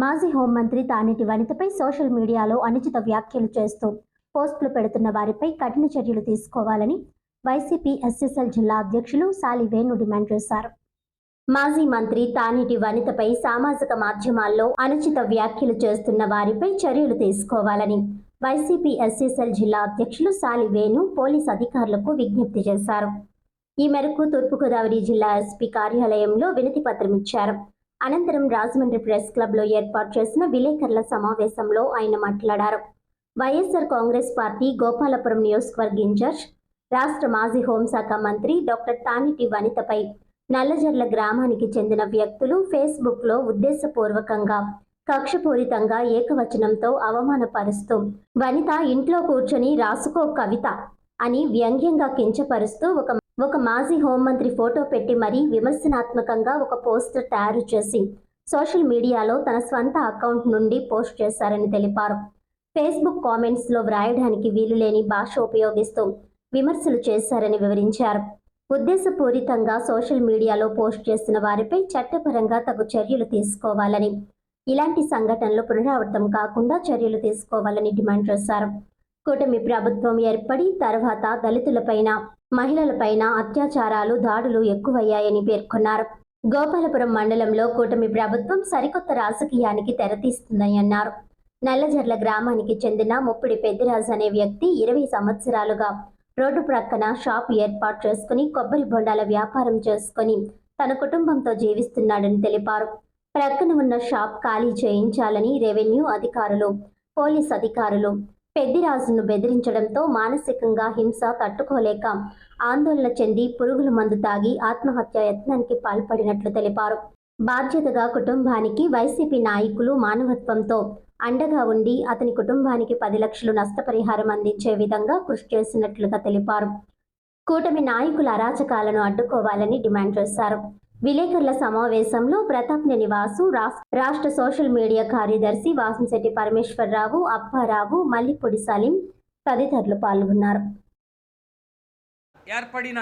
మాజీ హోంమంత్రి తానేటి వనితపై సోషల్ మీడియాలో అనుచిత వ్యాఖ్యలు చేస్తూ పోస్టులు పెడుతున్న వారిపై కఠిన చర్యలు తీసుకోవాలని వైసీపీ ఎస్ఎస్ఎల్ జిల్లా అధ్యక్షులు సాలి వేణు డిమాండ్ చేశారు. మాజీ మంత్రి తానేటి వనితపై సామాజిక మాధ్యమాల్లో అనుచిత వ్యాఖ్యలు చేస్తున్న వారిపై చర్యలు తీసుకోవాలని వైసీపీ ఎస్ఎస్ఎల్ జిల్లా అధ్యక్షులు సాలి వేణు పోలీస్ అధికారులకు విజ్ఞప్తి చేశారు. ఈ మేరకు తూర్పుగోదావరి జిల్లా ఎస్పీ కార్యాలయంలో వినతి పత్రం ఇచ్చారు. అనంతరం రాజమండ్రి ప్రెస్ క్లబ్లో ఏర్పాటు చేసిన విలేకరుల సమావేశంలో ఆయన మాట్లాడారు. వైఎస్ఆర్ కాంగ్రెస్ పార్టీ గోపాలపురం నియోజకవర్గ ఇన్ఛార్జ్ రాష్ట్ర మాజీ హోంశాఖ మంత్రి డాక్టర్ తానిటి వనితపై నల్లజర్ల గ్రామానికి చెందిన వ్యక్తులు ఫేస్బుక్లో ఉద్దేశపూర్వకంగా కక్షపూరితంగా ఏకవచనంతో అవమానపరుస్తూ వనిత ఇంట్లో కూర్చొని రాసుకో కవిత అని వ్యంగ్యంగా కించపరుస్తూ ఒక ఒక మాజీ హోంమంత్రి ఫోటో పెట్టి మరీ విమర్శనాత్మకంగా ఒక పోస్టర్ తయారు చేసి సోషల్ మీడియాలో తన స్వంత అకౌంట్ నుండి పోస్ట్ చేశారని తెలిపారు. ఫేస్బుక్ కామెంట్స్లో వ్రాయడానికి వీలులేని భాష ఉపయోగిస్తూ విమర్శలు చేశారని వివరించారు. ఉద్దేశపూరితంగా సోషల్ మీడియాలో పోస్ట్ చేసిన వారిపై చట్టపరంగా తగు చర్యలు తీసుకోవాలని ఇలాంటి సంఘటనలు పునరావృతం కాకుండా చర్యలు తీసుకోవాలని డిమాండ్ చేశారు. కూటమి ప్రభుత్వం ఏర్పడి తర్వాత దళితులపైన మహిళలపైన అత్యాచారాలు దాడులు ఎక్కువయ్యాయని పేర్కొన్నారు. గోపాలపురం మండలంలో కూటమి ప్రభుత్వం సరికొత్త రాజకీయానికి తెరతీస్తుందని అన్నారు. నల్లజర్ల గ్రామానికి చెందిన ముప్పిడి పెద్దిరాజు అనే వ్యక్తి ఇరవై సంవత్సరాలుగా రోడ్డు ప్రక్కన షాప్ ఏర్పాటు చేసుకుని కొబ్బరి బొండాల వ్యాపారం చేసుకుని తన కుటుంబంతో జీవిస్తున్నాడని తెలిపారు. ప్రక్కన ఉన్న షాప్ ఖాళీ చేయించాలని రెవెన్యూ అధికారులు పోలీస్ అధికారులు పెద్దిరాజును బెదిరించడంతో మానసికంగా హింస తట్టుకోలేక ఆందోళన చెంది పురుగుల మందు తాగి ఆత్మహత్య యత్నానికి పాల్పడినట్లు తెలిపారు. బాధ్యతగా కుటుంబానికి వైసీపీ నాయకులు మానవత్వంతో అండగా ఉండి అతని కుటుంబానికి పది లక్షలు నష్టపరిహారం అందించే విధంగా కృషి చేసినట్లుగా తెలిపారు. కూటమి నాయకుల అరాచకాలను అడ్డుకోవాలని డిమాండ్ చేశారు. విలేకరుల సమావేశంలో ప్రతాప్నేని వాసు రాష్ట్ర సోషల్ మీడియా కార్యదర్శి వాసంశెట్టి పరమేశ్వరరావు అప్పారావు మల్లిపొడి సలీం తదితరులు పాల్గొన్నారు. ఏర్పడిన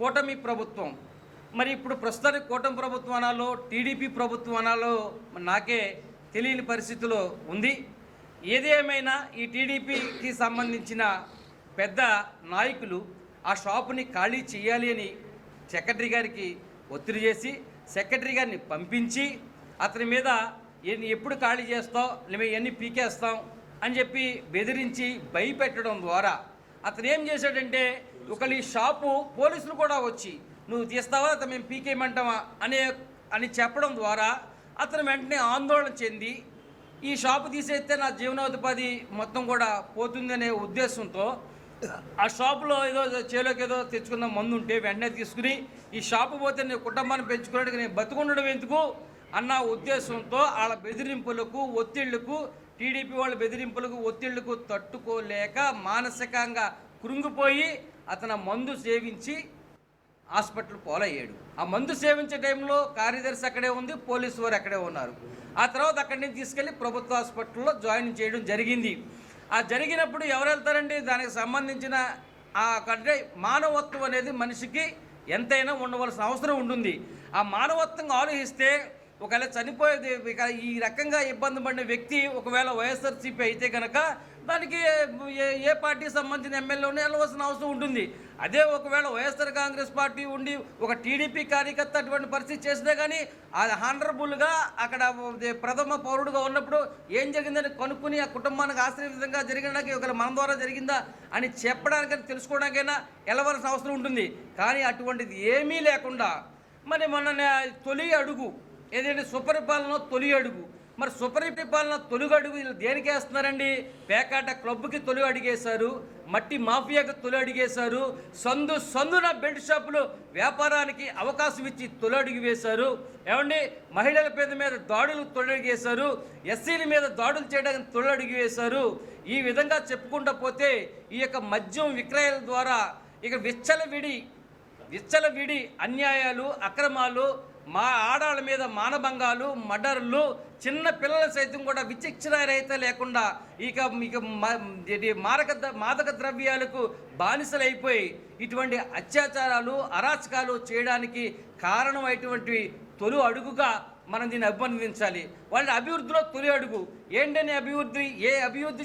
కూటమి ప్రభుత్వం మరి ఇప్పుడు ప్రస్తుతానికి కూటమి ప్రభుత్వం అనాలో టీడీపీ ప్రభుత్వం అనాలో నాకే తెలియని పరిస్థితిలో ఉంది. ఏదేమైనా ఈ టీడీపీకి సంబంధించిన పెద్ద నాయకులు ఆ షాపుని ఖాళీ చేయాలి అని సెక్రటరీ గారికి ఒత్తిడి చేసి సెక్రటరీ గారిని పంపించి అతని మీద ఎన్ని ఎప్పుడు ఖాళీ చేస్తావు మేము ఎన్ని పీకేస్తాం అని చెప్పి బెదిరించి భయపెట్టడం ద్వారా అతను ఏం చేశాడంటే ఒకళ్ళు ఈ షాపు పోలీసులు కూడా వచ్చి నువ్వు తీస్తావా అతను మేము పీకేయమంటావా? అనే అని చెప్పడం ద్వారా అతను వెంటనే ఆందోళన చెంది ఈ షాపు తీసేస్తే నా జీవనోపాధి మొత్తం కూడా పోతుందనే ఉద్దేశంతో ఆ షాపులో ఏదో చేలోకి ఏదో తెచ్చుకున్న మందు ఉంటే వెంటనే తీసుకుని ఈ షాపు పోతే నీ కుటుంబాన్ని పెంచుకోవడానికి నేను బతుకుండడం ఎందుకు? అన్న ఉద్దేశంతో వాళ్ళ బెదిరింపులకు ఒత్తిళ్ళకు టీడీపీ వాళ్ళ బెదిరింపులకు ఒత్తిళ్ళకు తట్టుకోలేక మానసికంగా కృంగిపోయి అతను మందు సేవించి హాస్పిటల్ పోలయ్యాడు. ఆ మందు సేవించే టైంలో కార్యదర్శి అక్కడే ఉంది పోలీసు వారు అక్కడే ఉన్నారు. ఆ తర్వాత అక్కడి నుంచి తీసుకెళ్ళి ప్రభుత్వ హాస్పిటల్లో జాయిన్ చేయడం జరిగింది. ఆ జరిగినప్పుడు ఎవరు వెళ్తారండి దానికి సంబంధించిన ఆ కంటే మానవత్వం అనేది మనిషికి ఎంతైనా ఉండవలసిన అవసరం ఉంటుంది. ఆ మానవత్వంగా ఆలోచిస్తే ఒకవేళ చనిపోయేది ఈ రకంగా ఇబ్బంది పడిన వ్యక్తి ఒకవేళ వైఎస్ఆర్సీపీ అయితే కనుక దానికి ఏ పార్టీ సంబంధించిన ఎమ్మెల్యేలోనే వెళ్ళవలసిన అవసరం ఉంటుంది. అదే ఒకవేళ వైఎస్ఆర్ కాంగ్రెస్ పార్టీ ఉండి ఒక టీడీపీ కార్యకర్త అటువంటి పరిస్థితి చేసినా కానీ అది హానరబుల్గా అక్కడ ప్రథమ పౌరుడుగా ఉన్నప్పుడు ఏం జరిగిందని కనుక్కుని ఆ కుటుంబానికి ఆశ్రయ విధంగా జరిగినాక ఒకవేళ మన ద్వారా జరిగిందా అని చెప్పడానికైనా తెలుసుకోవడానికైనా వెళ్ళవలసిన అవసరం ఉంటుంది. కానీ అటువంటిది ఏమీ లేకుండా మరి మొన్న తొలి అడుగు ఏదంటే సుపరిపాలన తొలి అడుగు. మరి సుపరిపాలన తొలి అడుగు వీళ్ళు దేనికి వేస్తున్నారండి? పేకాట క్లబ్కి తొలి అడిగేశారు మట్టి మాఫియాకి తొలి అడిగేశారు సందు సందున బెల్ట్ షాపులు వ్యాపారానికి అవకాశం ఇచ్చి తొలి అడుగు వేశారు. ఏమండి? మహిళల పేద మీద దాడులు తొలి అడిగేశారు ఎస్సీల మీద దాడులు చేయడానికి తొలి అడుగు వేశారు. ఈ విధంగా చెప్పుకుంటూ పోతే ఈ యొక్క మద్యం విక్రయాల ద్వారా ఇక విచ్చలవిడి విచ్చలవిడి అన్యాయాలు అక్రమాలు మా ఆడవాళ్ళ మీద మానభంగాలు మర్డర్లు చిన్న పిల్లల సైతం కూడా విచక్షణ లేకుండా ఇక ఇక మారక మాదక ద్రవ్యాలకు బానిసలైపోయి ఇటువంటి అత్యాచారాలు అరాచకాలు చేయడానికి కారణమైనటువంటి తొలి అడుగుగా మనం దీన్ని అభినందించాలి. వాళ్ళ అభివృద్ధిలో తొలి అడుగు. ఏంటని అభివృద్ధి? ఏ అభివృద్ధి